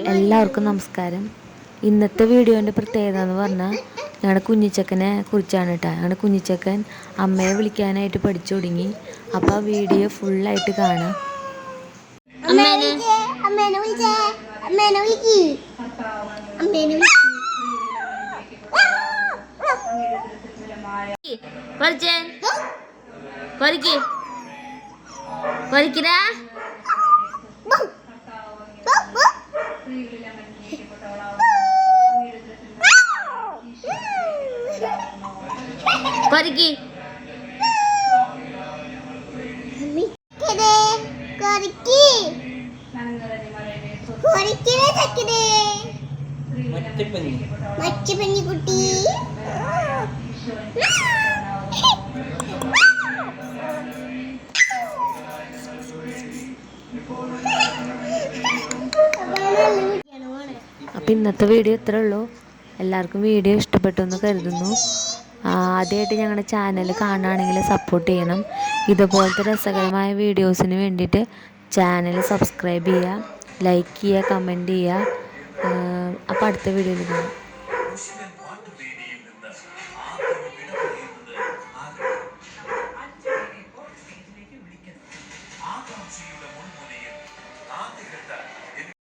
എല്ലാവർക്കും നമസ്കാരം. ഇന്നത്തെ വീഡിയോന്റെ പ്രത്യേകത എന്ന് പറഞ്ഞാൽ ഞങ്ങളുടെ കുഞ്ഞിച്ചക്കനെ കുറിച്ചാണ് കേട്ടോ ഞങ്ങളുടെ കുഞ്ഞിച്ചക്കൻ അമ്മയെ വിളിക്കാനായിട്ട് പഠിച്ചു തുടങ്ങി. അപ്പോൾ ആ വീഡിയോ ഫുള്ളായിട്ട് കാണാം. അമ്മേനെ അമ്മേനെ വിളിച്ചേ கொருக்கி கொருக்கி கொருக்கிலே தக்கிறே மச்சி பண்ணி குட்டி. Oh, അപ്പോൾ ഇന്നത്തെ വീഡിയോ ഇത്രേ ഉള്ളൂ. എല്ലാവർക്കും വീഡിയോ ഇഷ്ടപ്പെട്ടു എന്ന് കരുതുന്നു. ആദ്യമായിട്ട് ഞങ്ങളുടെ ചാനൽ കാണുകയാണെങ്കിൽ സപ്പോർട്ട് ചെയ്യണം. ഇതുപോലത്തെ രസകരമായ വീഡിയോസിന് വേണ്ടിയിട്ട് ചാനൽ സബ്സ്ക്രൈബ് ചെയ്യുക ലൈക്ക് ചെയ്യുക കമന്റ് ചെയ്യുക. അപ്പോൾ അടുത്ത വീഡിയോയിൽ കാണാം.